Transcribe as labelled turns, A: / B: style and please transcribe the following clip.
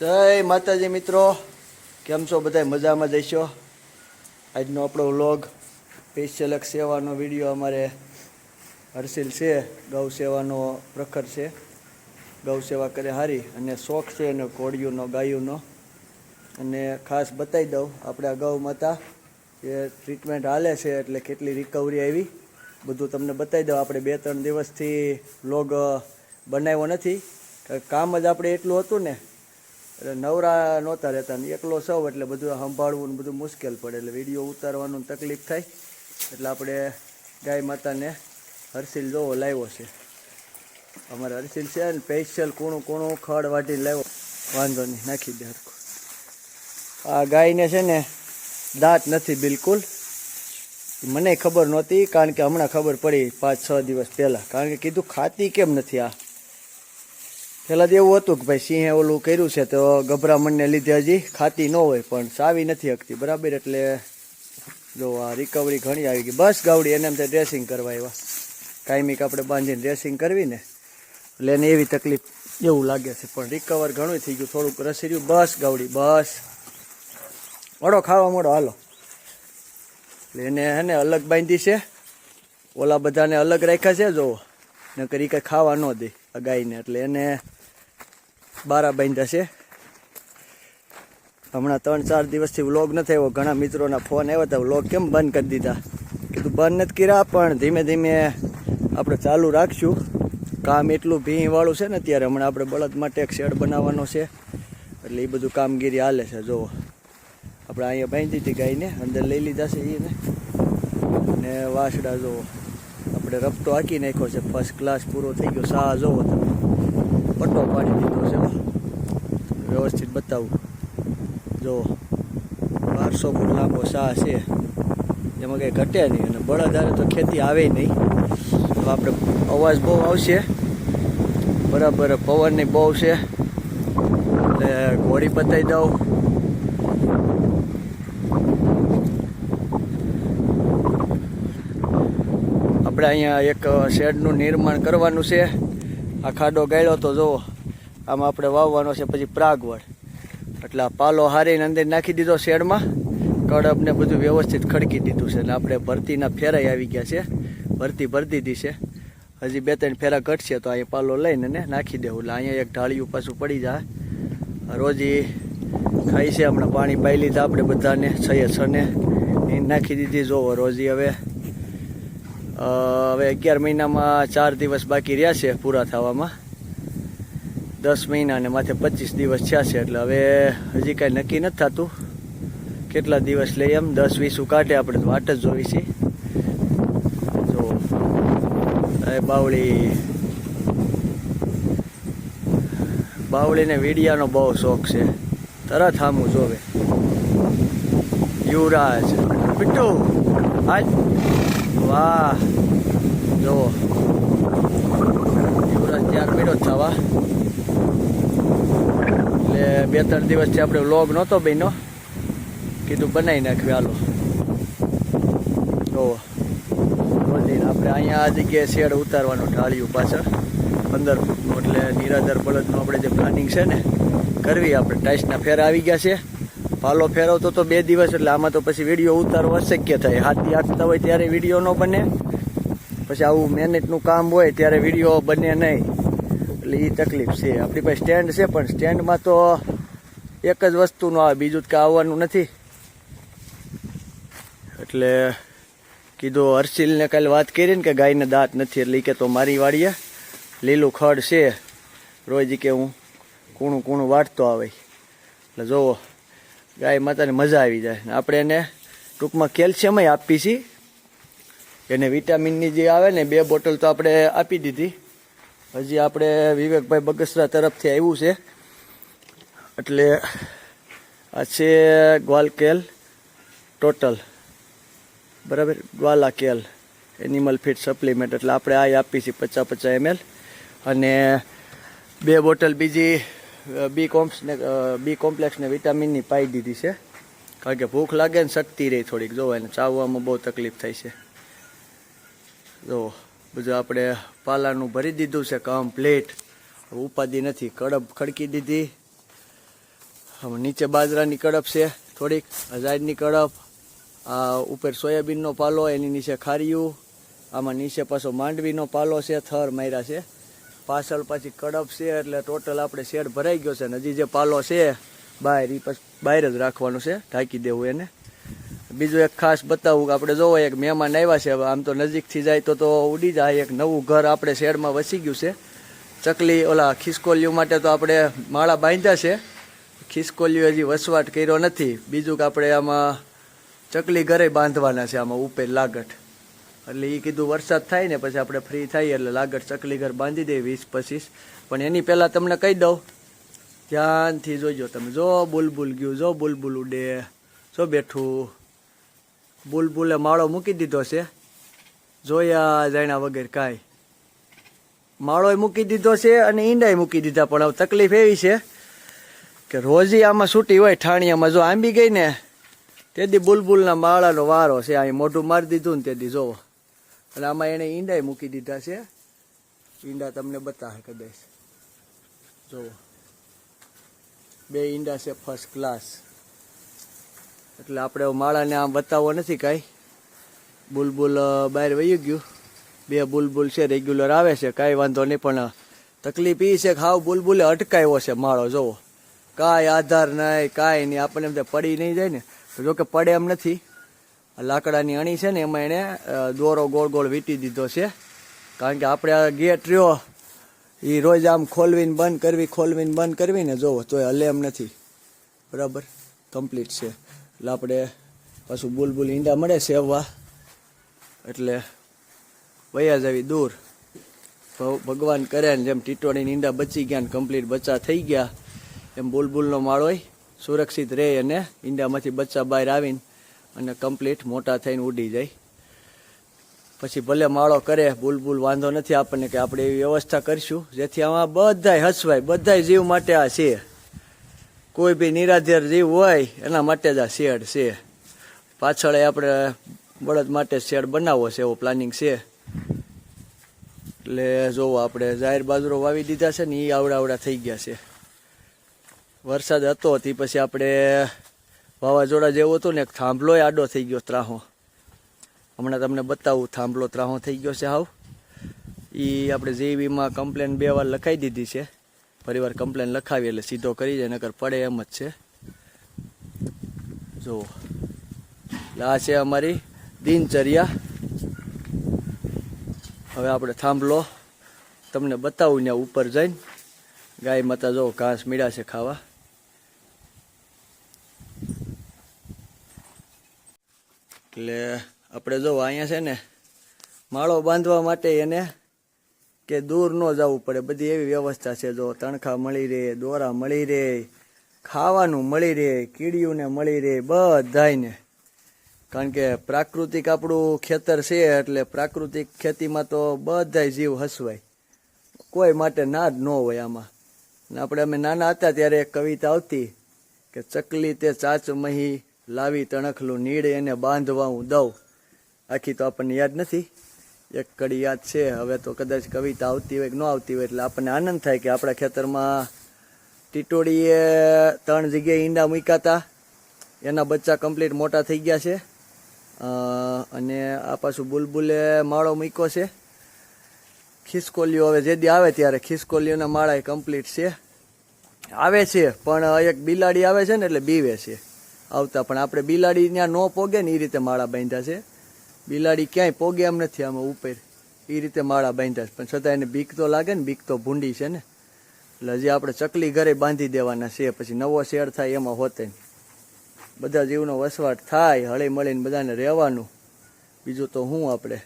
A: જય માતાજી મિત્રો. કેમ છો બધા મજામાં જઈશો આજનો આપણો વ્લોગ પેશલક સેવાનો વીડિયો અમારે હર્ષિલ છે, ગૌ સેવાનો પ્રખર છે. ગૌ સેવા કરે હારી અને શોખ છે એનો કોળિયુંનો ગાયુંનો. અને ખાસ બતાવી દઉં, આપણે આ ગૌ માતા એ ટ્રીટમેન્ટ હાલે છે એટલે કેટલી રિકવરી આવી. બધું તમને બતાવી દઉં. આપણે બે ત્રણ દિવસથી વ્લોગ બનાવ્યો નથી. કામ જ આપણે એટલું હતું ને એટલે નવરા નહોતા રહેતા ને એકલો સૌ, એટલે બધું સંભાળવું ને બધું મુશ્કેલ પડે. એટલે વીડિયો ઉતારવાનું તકલીફ થાય. એટલે આપણે ગાય માતાને હરસિલ જોવો લાવ્યો છે. અમારે હરસિલ છે ને સ્પેશિયલ કૂણું કૂણું ખડ વાટીને લાવ્યો. વાંધો નહીં, નાખી દે હરખું. આ ગાયને છે ને દાંત નથી બિલકુલ. મને ખબર નહોતી, કારણ કે હમણાં ખબર પડી પાંચ છ દિવસ પહેલાં. કારણ કે કીધું ખાતી કેમ નથી આ? પહેલાં તો એવું હતું કે ભાઈ, સિંહે ઓલું કર્યું છે તો ગભરામણને લીધે હજી ખાતી ન હોય, પણ સાવી નથી શકતી. બરાબર? એટલે જો આ રિકવરી ઘણી આવી ગઈ. બસ ગાવડી, એને એમ ડ્રેસિંગ કરવા આવ્યા. કાયમિક આપણે બાંધીને ડ્રેસિંગ કરવી ને. એટલે એને એવી તકલીફ એવું લાગે છે. પણ રિકવર ઘણું થઈ ગયું, થોડુંક રસી રહ્યું. બસ ગાવડી, બસ. મળો ખાવા મળો હાલો. એટલે એને હે ને અલગ બાંધી છે. ઓલા બધાને અલગ રાખ્યા છે, જો. નકર એ કાંઈ ખાવા ન દે, આ ગાયને. એટલે એને બારા બાંધ્યા છે. હમણાં ત્રણ ચાર દિવસથી વ્લોગ નથી આવ્યો. ઘણા મિત્રોના ફોન આવ્યા હતા. વ્લોગ કેમ બંધ કરી દીધા? કીધું, બંધ નથી કર્યા, પણ ધીમે ધીમે આપણે ચાલુ રાખશું. કામ એટલું ભીંવાળું છે ને અત્યારે. હમણાં આપણે બળદ માટે એક શેડ બનાવવાનો છે. એટલે એ બધું કામગીરી હાલે છે. જુઓ. આપણે અહીંયા બાંધી હતી ગાયને. અંદર લઈ લીધા છે એને ને વાસડા જુઓ. આપણે રપટો હાકી નાખ્યો છે. ફર્સ્ટ ક્લાસ પૂરો થઈ ગયો. સા જુઓ તમે. પટ્ટો પાડી દીધો છે હો. વ્યવસ્થિત બતાવું. જો બારસો ફૂટ લાંબો સા છે, એમાં કંઈ ઘટે નહીં અને બળદારે તો ખેતી આવે નહીં. તો આપણે અવાજ બહુ આવશે. બરાબર, પવનની બહુ છે. એટલે ઘોડી બતાવી દઉં. આપણે અહીંયા એક શેડનું નિર્માણ કરવાનું છે. આ ખાડો ગાળ્યો તો જુઓ, આમાં આપણે વાવવાનો છે પછી પ્રાગવડ. એટલે આ પાલો હારીને અંદર નાખી દીધો શેડમાં કડબને બધું વ્યવસ્થિત ખડકી દીધું છે. એટલે આપણે ભરતીના ફેરાઈ આવી ગયા છે. ભરતી ભરી દીધી છે. હજી બે ત્રણ ફેરા ઘટશે તો અહીંયા પાલો લઈને ને નાખી દેવું. એટલે અહીંયા એક ઢાળિયું પાછું પડી જાય. રોજી ખાઈ છે, હમણાં પાણી પાઈ લીધા. આપણે બધાને છએ છને નાખી દીધી. જોવો રોજી હવે હવે અગિયાર મહિનામાં ચાર દિવસ બાકી રહ્યા છે પૂરા થવામાં. દસ મહિના અને માથે પચીસ દિવસ થયા છે, એટલે હવે હજી કાંઈ નક્કી નથી થતું. કેટલા દિવસ લઈ એમ? દસ વીસું કાઢે, આપણે તો વાટ જ જોવી છે. જો એ બાવળી, બાવળીને વીડિયાનો બહુ શોખ છે. તરત સામું જોવે. યુવરાજ બિટ્ટુ આજ વાહ. જુઓ. યુવરાજ મળ્યો જ થવા એટલે બે ત્રણ દિવસથી આપણે વ્લોગ નહોતો બન્યો. કીધું બનાવી નાખ્યું હાલો. જુઓ. આપણે અહીંયા આ જગ્યાએ શેડ ઉતારવાનું ઢાળ્યું પાછળ. પંદર ફૂટનું, એટલે નિરાધાર બળદનું આપણે જે પ્લાનિંગ છે ને, કરવી આપણે. ટાઈસના ફેર આવી ગયા છે. પાલો ફેરવતો તો બે દિવસ, એટલે આમાં તો પછી વીડિયો ઉતારવો અશક્ય થાય. હાથી હાંકતા હોય ત્યારે વીડિયો ન બને. પછી આવું મહેનતનું કામ હોય ત્યારે વીડિયો બને નહીં. એટલે એ તકલીફ છે. આપણી પાસે સ્ટેન્ડ છે, પણ સ્ટેન્ડમાં તો એક જ વસ્તુનું આવે, બીજું જ કાંઈ આવવાનું નથી. એટલે કીધું હર્ષિલને કાલે વાત કરીને કે ગાયને દાંત નથી, એટલે કે તો મારી વાડીએ લીલું ખડ છે. રોજ કે હું કૂણું કૂણું વાટતો આવે. એટલે જોવો. ગાય માતાને મજા આવી જાય. આપણે એને ટૂંકમાં કેલ્શિયમ આપી છીએ એને વિટામિનની જે આવે ને બે બોટલ તો આપણે આપી દીધી. હજી આપણે વિવેકભાઈ બગસરા તરફથી આવ્યું છે. એટલે આ છે ગ્વાલકેલ ટોટલ. બરાબર? ગ્વાલા કેલ એનિમલ ફીડ સપ્લિમેન્ટ. એટલે આપણે આ આપી છીએ પચાસ પચાસ એમએલ. અને બે બોટલ બીજી બી કોમ્પ્સ ને બી કોમ્પ્લેક્સને વિટામિનની પાઈ દીધી છે. કારણ કે ભૂખ લાગે ને શક્તિ રહી થોડીક. જો એને ચાવવામાં બહુ તકલીફ થાય છે. જો, બધું આપણે પાલાનું ભરી દીધું છે કમ્પ્લીટ ઉપાધિ નથી. કડપ ખડકી દીધી. હવે નીચે બાજરાની કડપ છે થોડીક અજાયરની કડપ આ ઉપર સોયાબીનનો પાલો, એની નીચે ખારીયું. આમાં નીચે પાછો માંડવીનો પાલો છે, થર માર્યા છે. પાછળ પાછી કડપ છે એટલે ટોટલ આપણે શેડ ભરાઈ ગયો છે ને હજી જે પાલો છે, બહાર એ પછી, બહાર જ રાખવાનું છે, ઢાંકી દેવું એને. બીજું એક ખાસ બતાવું કે આપણે જોવો એક મહેમાન આવ્યા છે, આમ તો નજીકથી જાય તો તો ઉડી જાય, એક નવું ઘર આપણે શેડમાં વસી ગયું છે. ચકલી, ઓલા ખિસકોલીઓ માટે તો આપણે માળા બાંધ્યા છે. ખિસકોલીઓ હજી વસવાટ કર્યો નથી. બીજું કે આપણે આમાં ચકલી ઘરે બાંધવાના છે, આમાં ઉપર લાગટ એટલે એ કીધું વરસાદ થાય ને પછી આપણે ફ્રી થઈએ એટલે લાગડ ચકલી ઘર બાંધી દઈએ વીસ પચીસ પણ એની પહેલાં તમને કહી દઉં. ધ્યાનથી જોઈજો તમે. જો બુલબુલ ગયું, જો બુલબુલ ઉડે, જો બેઠું. બુલબુલે માળો મૂકી દીધો છે. જોયા જાણ્યા વગર કાંઈ. માળોય મૂકી દીધો છે અને ઈંડાય મૂકી દીધા, પણ હવે તકલીફ એવી છે કે રોજી આમાં છૂટી હોય, ઠાણિયામાં જો આંબી ગઈ ને તેથી બુલબુલના માળાનો વારો છે. અહીં મોઢું મારી દીધું ને તેથી જોવો. અને આમાં એને ઈંડા મૂકી દીધા છે. ઈંડા તમને બતાવે કદાચ જો બે ઈંડા છે ફર્સ્ટ ક્લાસ એટલે આપણે માળાને આમ બતાવવો નથી કાંઈ. બુલબુલ બહાર વહી ગયું. બે બુલબુલ છે રેગ્યુલર આવે છે, કાંઈ વાંધો નહીં, પણ તકલીફ એ છે કે હાવ બુલબુલે અટકાવ્યો છે માળો જોવો કાંઈ આધાર નહીં, કાંઈ નહીં, આપણને એમ પડી નહીં જાય ને. તો જો પડે એમ નથી. લાકડાની અણી છે ને એમાં એણે દોરો ગોળ ગોળ વીંટી દીધો છે. કારણ કે આપણે આ ગેટ રહ્યો એ રોજ આમ ખોલવીને બંધ કરવી, ખોલવીને બંધ કરવી ને જોવો, તોય હલે એમ નથી. બરાબર? કમ્પ્લીટ છે. એટલે આપણે પાછું બુલબુલ ઈંડા મળે સેવવા એટલે વયા જવી દૂર. ભગવાન કરે ને જેમ ટીટોળીની ઈંડા બચી ગયા ને કમ્પ્લીટ બચ્ચા થઈ ગયા, એમ બુલબુલનો માળોય સુરક્ષિત રહે અને ઈંડામાંથી બચ્ચા બહાર આવીને અને કમ્પ્લીટ મોટા થઈને ઉડી જાય. પછી ભલે માળો કરે, બુલબુલ વાંધો નથી આપણને કે આપણે એવી વ્યવસ્થા કરીશું, જેથી આમાં બધાય હસવાય, બધાય જીવ માટે આ છે. કોઈ બી નિરાધાર જીવ હોય, એના માટે જ આ શેડ છે. પાછળ આપણે બળદ માટે શેડ બનાવવો છે, એવો પ્લાનિંગ છે. એટલે જોવો આપણે જાહેર બાજરો વાવી દીધા છે ને એ આવડા આવડા થઈ ગયા છે. વરસાદ હતો, તે પછી આપણે વાવાઝોડા જેવું હતું ને એક થાંભલોય આડો થઈ ગયો ત્રાહો. હમણાં તમને બતાવું, થાંભલો ત્રાહો થઈ ગયો છે હાવ. એ આપણે જેવીમાં કમ્પ્લેન બે વાર લખાઈ દીધી છે. ફરીવાર કમ્પ્લેન લખાવી એટલે સીધો કરી જાય નકર પડે એમ જ છે. જુઓ એટલે આ છે અમારી દિનચર્યા. હવે આપણે થાંભલો તમને બતાવું ત્યાં ઉપર જઈને. ગાય માતા જો ઘાસ મીડા છે ખાવા. એટલે આપણે જો અહીંયા છે ને માળો બાંધવા માટે એને કે દૂર ન જવું પડે. બધી એવી વ્યવસ્થા છે જો તણખા મળી રહે, દોરા મળી રહે, ખાવાનું મળી રહે, કીડીઓને મળી રહે, બધાયને. કારણ કે પ્રાકૃતિક આપણું ખેતર છે એટલે પ્રાકૃતિક ખેતીમાં તો બધાય જીવ હસવાય. કોઈ માટે ના જ ન હોય આમાં. ને આપણે અમે નાના હતા ત્યારે એક કવિતા આવતી કે ચકલી તે ચાચ મહી લાવી તણખલું નીડે એને બાંધવા હું દઉં. આખી તો આપણને યાદ નથી. એક કડી યાદ છે. હવે તો કદાચ કવિતા આવતી હોય કે ન આવતી હોય એટલે આપણને આનંદ થાય કે આપણા ખેતરમાં ટીટોડીએ ત્રણ જગ્યાએ ઈંડા મૂક્યા એના બચ્ચા કમ્પ્લીટ મોટા થઈ ગયા છે. અને આ પાછું બુલબુલે માળો મૂક્યો છે. ખિસકોલીઓ હવે જે દી આવે ત્યારે ખિસકોલીઓના માળા કમ્પ્લીટ છે. આવે છે, પણ એક બિલાડી આવે છે ને એટલે બીવે છે. આવતા. પણ આપણે બિલાડી ત્યાં ન પોગે ને એ રીતે માળા બાંધ્યા છે. બિલાડી ક્યાંય પોગે એમ નથી આમાં ઉપર. એ રીતે માળા બાંધ્યા છે. પણ છતાં એને બીક તો લાગે ને, બીક તો ભૂંડી છે ને. એટલે હજી આપણે ચકલી ઘરે બાંધી દેવાના છે પછી નવો શેર થાય એમાં હોતે. બધા જીવનો વસવાટ થાય હળી મળીને બધાને રહેવાનું. બીજું તો હું આપણે